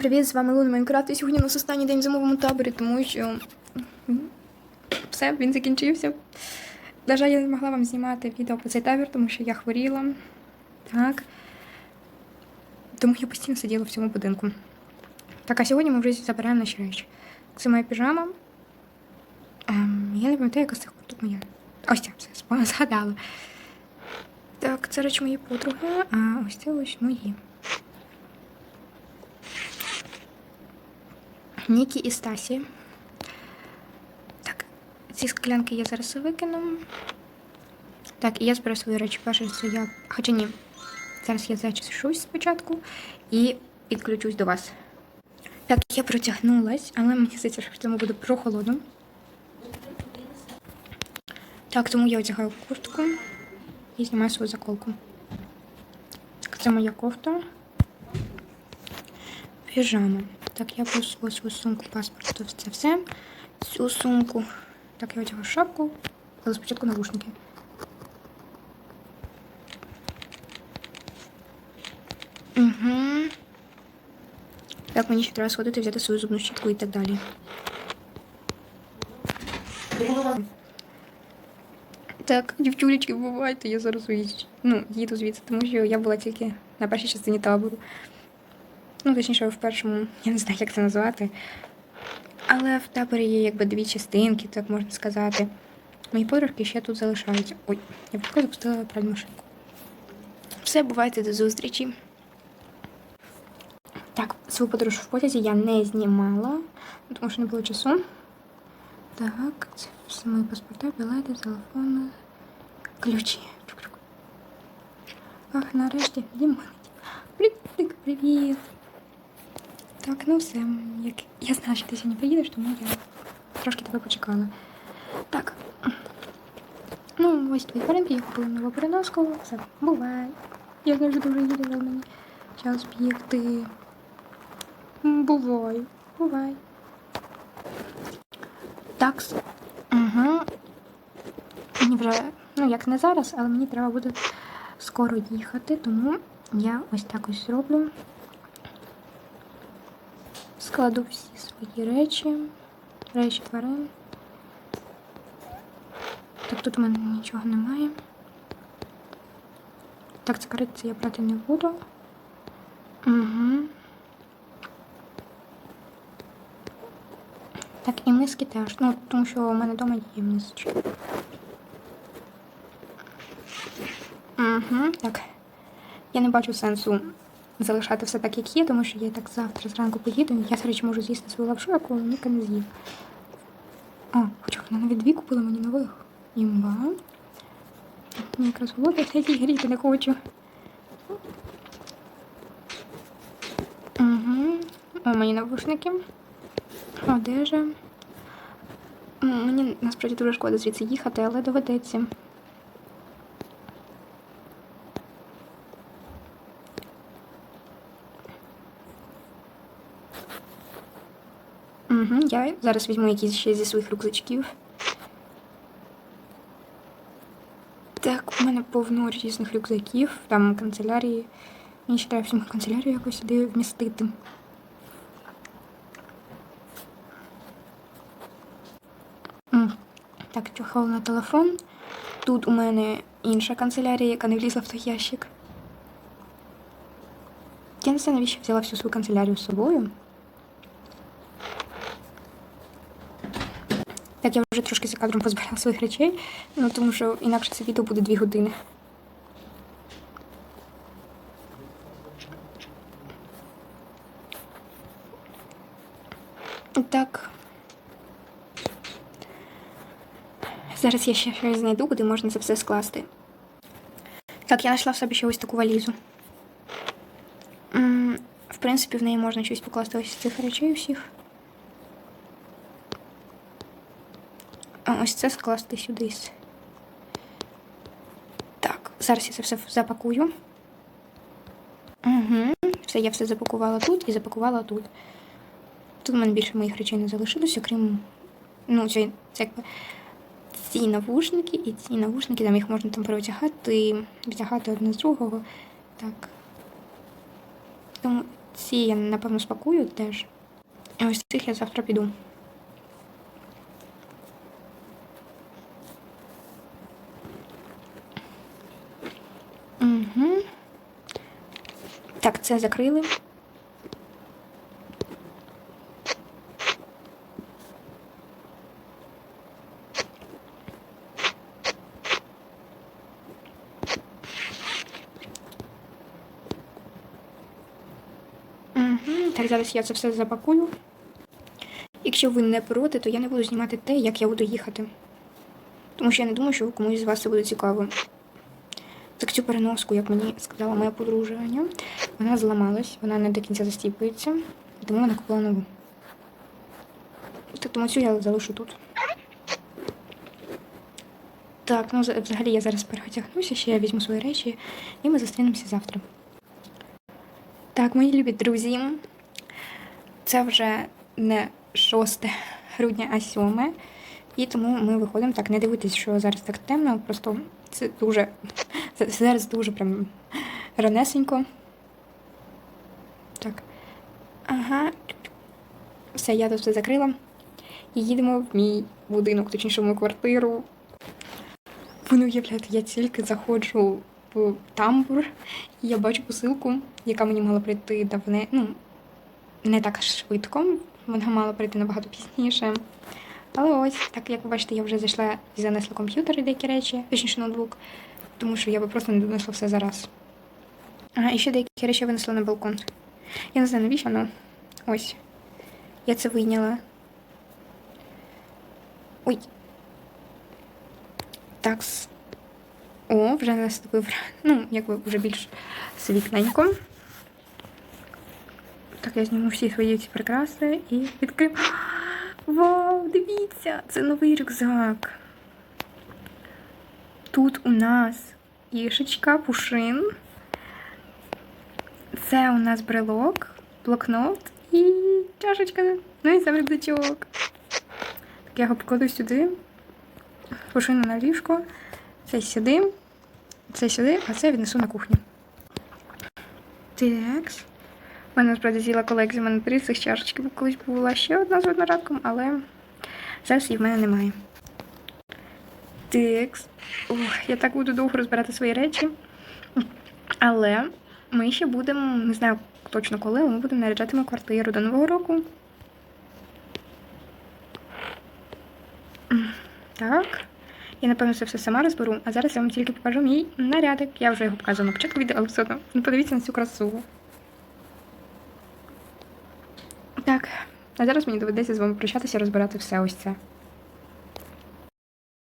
Привіт, з вами Луна Майнкрафт. І сьогодні у нас останній день в зимовому таборі, тому що все, він закінчився. На жаль, я не могла вам знімати відео про цей табір, тому що я хворіла. Так. Тому я постійно сиділа в цьому будинку. Так, а сьогодні ми вже забираємо наші речі. Це моя піжама. Ем, я не пам'ятаю, яка з цих тут моя. Ось ця, все, згадала. Так, це речі моєї подруги, а ось це ось мої. Нікі і Стасі. Так, ці склянки я зараз викину. Так, і я зберу свої речі. Перше, це я. Хоча ні. Зараз я зачешусь спочатку і підключусь до вас. Так, я протягнулась, але мені здається, що в цьому буде прохолодно. Так, тому я одягаю куртку і знімаю свою заколку. Так, це моя кофта. Піжама. Так, я беру свою, свою сумку, паспорт, це все. Цю сумку. Так, я одягаю шапку, але спочатку навушники. Угу. Так, мені ще треба сходити, взяти свою зубну щітку і так далі. Так, дівчулечки, бувайте, я зараз уїду. Ну, їду звідси, тому що я була тільки на першій частині табору. Ну, точніше, в першому, я не знаю, як це назвати. Але в таборі є якби дві частинки, так можна сказати. Мої подружки ще тут залишаються. Ой, я випадково запустила правильну машинку. Все, бувайте до зустрічі. Так, свою подорож в потязі я не знімала, тому що не було часу. Так, це всі мої паспорта, білети, телефони, ключі. Ах, нарешті, Дімонить. Привіт, привіт. Так, ну все. Як... Я знала, що ти сьогодні приїдеш, тому я трошки тебе почекала. Так. Ну, ось твої тваринки, я купила нову переноску. Все, бувай. Я знаю, що їде, але мені час бігти. Бувай, бувай. Так. Угу. Мені вже, ну як не зараз, але мені треба буде скоро їхати, тому я ось так ось зроблю. Складу всі свої речі, речі тварин. Так, тут у мене нічого немає. Так, це цукерки я брати не буду. Угу. Так, і миски теж. Ну, тому що у мене вдома є мисочки. Угу, так. Я не бачу сенсу залишати все так, як є, тому що я так завтра зранку поїду. Я, до речі, можу з'їсти свою лапшу, яку Ніка не з'їв. О, хоча вона навіть дві купила мені нових. Імба. Мені якраз голодно, я їй гріти не хочу. Угу. О, мої навушники. Одежа. Мені насправді дуже шкода звідси їхати, але доведеться. Угу, я зараз візьму якісь ще зі своїх рюкзачків. Так, у мене повно різних рюкзаків, там канцелярії. Мені ще треба всім канцелярію якось сюди вмістити. Так, чохол на телефон. Тут у мене інша канцелярія, яка не влізла в той ящик. Я не знаю, навіщо взяла всю свою канцелярію з собою. Так, я вже трошки за кадром позбирала своїх речей, ну тому що інакше це відео буде дві години. Так. Зараз я ще щось знайду, куди можна це все скласти. Так, я знайшла в собі ще ось таку валізу. В принципі, в неї можна щось покласти ось з цих речей усіх. А ось це скласти сюди. Так, зараз я це все запакую. Угу. Все, я все запакувала тут і запакувала тут. Тут у мене більше моїх речей не залишилося, крім. Ну, це, це якби ці навушники і ці навушники, там їх можна там переодягати, вдягати одне з другого. Так. Тому Ці я, напевно, спакую теж. І ось цих я завтра піду. Угу. Так, це закрили. Так, зараз я це все запакую. Якщо ви не проти, то я не буду знімати те, як я буду їхати. Тому що я не думаю, що комусь з вас це буде цікаво. Так цю переноску, як мені сказала моя подружа Аня, вона зламалась, вона не до кінця застіпується, тому вона купила нову. Так, тому цю я залишу тут. Так, ну взагалі я зараз переодягнуся, ще я візьму свої речі, і ми зустрінемося завтра. Так, мої любі друзі, це вже не 6 грудня, а 7. І тому ми виходимо. Так, не дивитесь, що зараз так темно, просто це дуже зараз дуже прям ранесенько. Так. Ага. Все, я тут все закрила. І їдемо в мій будинок, точніше в мою квартиру. Ви не уявляєте, я тільки заходжу в тамбур, і я бачу посилку, яка мені мала прийти давне, ну, не так швидко. Вона мала прийти набагато пізніше. Але ось, так як ви бачите, я вже зайшла і занесла комп'ютер і деякі речі, точніше ноутбук, тому що я би просто не донесла все зараз. Ага, і ще деякі речі винесла на балкон. Я не знаю, навіщо, але ось. Я це вийняла. Ой. Такс. О, вже наступив. Ну, якби вже більш світленько. Так, я зніму всі свої ці прикраси і відкрию. Вау, дивіться, це новий рюкзак. Тут у нас ішечка, пушин. Це у нас брелок, блокнот і чашечка. Ну і рюкзачок. Так, я його покладу сюди. Пушину на ліжко. Це сюди. Це сюди, а це віднесу на кухню. Так. У мене насправді з'їла колекція, в мене три цих чашечки, бо колись була ще одна з однорадком, але зараз її в мене немає. Ох, я так буду довго розбирати свої речі. Але ми ще будемо, не знаю точно коли, ми будемо наряджати мою квартиру до Нового року. Так. Я, напевно, це все сама розберу, а зараз я вам тільки покажу мій нарядик. Я вже його показувала на початку відео, але все одно. Ну, подивіться на цю красу. Так, а зараз мені доведеться з вами прощатися і розбирати все ось це.